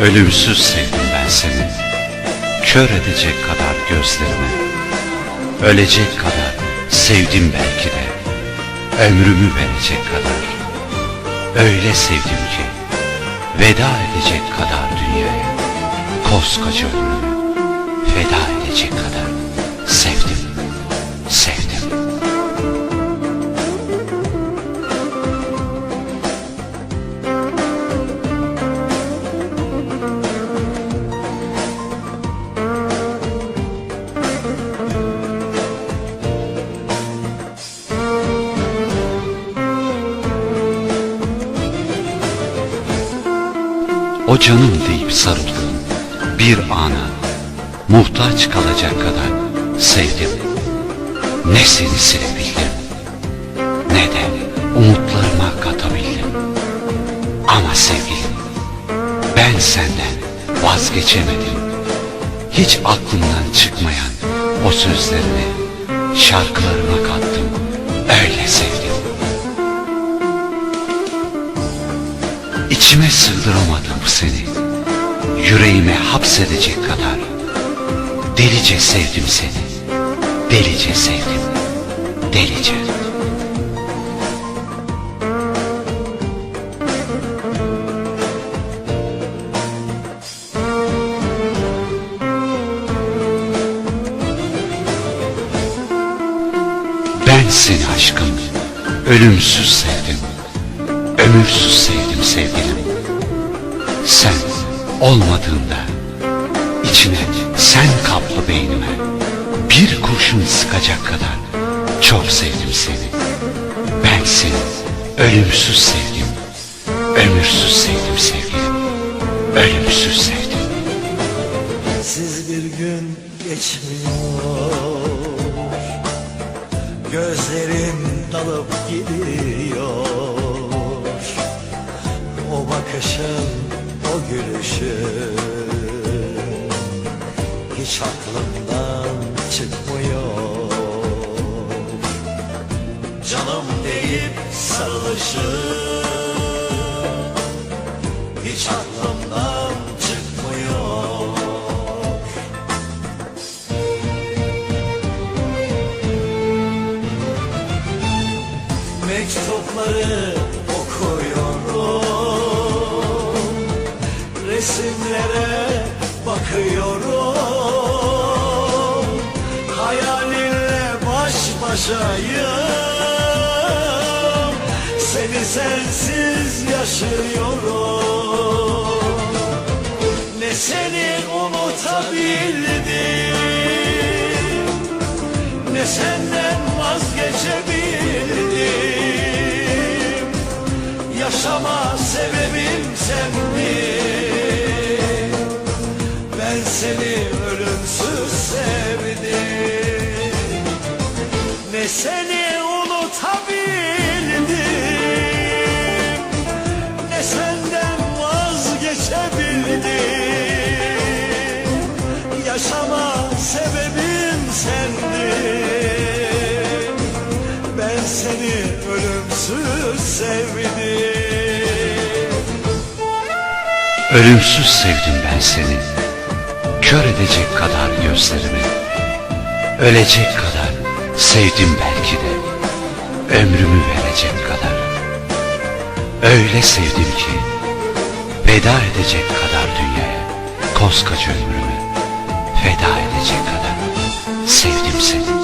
Ölümsüz sevdim ben seni. Kör edecek kadar gözlerimi Ölecek kadar sevdim belki de. Ömrümü verecek kadar. Öyle sevdim ki Veda edecek kadar dünyaya. Koskoca ömrümü Feda edecek kadar Sevdim Sevdim O canım deyip sarıldığım bir ana muhtaç kalacak kadar sevdim. Ne seni silebildim ne de umutlarıma katabildim. Ama sevgilim ben senden vazgeçemedim. Hiç aklımdan çıkmayan o sözlerini şarkılarıma kattım. Öyle sevdim. İçime sığdıramadım seni. Yüreğime hapsedecek kadar. Delice sevdim seni. Delice sevdim. Delice. Ben seni aşkım ölümsüz sevdim. Ömürsüz sevdim sevgilim. Sen olmadığında içine sen kaplı beynime bir kurşun sıkacak kadar çok sevdim seni. Ben seni ölümsüz sevdim. Ömürsüz sevdim sevgilim. Ölümsüz sevdim. Siz bir gün geçmiyor Gözlerim dalıp gidiyor Bakışın, o gülüşün Hiç aklımdan çıkmıyor. Canım deyip sarılışın Hiç aklımdan çıkmıyor. Mektupları okuyorum Resimlere bakıyorum. Hayalinle baş başayım. Seni sensiz yaşıyorum. Ne seni unutabildim ne senden vazgeçebildim. Yaşama sebebim sendin seni ölümsüz sevdim. Ne seni unutabildim Ne senden vazgeçebildim. Yaşama sebebim sendin. Ben seni ölümsüz sevdim. Ölümsüz sevdim ben seni. Kör edecek kadar gözlerimi. Ölecek kadar sevdim belki de. Ömrümü verecek kadar. Öyle sevdim ki veda edecek kadar dünyaya koskoca ömrümü feda edecek kadar sevdim.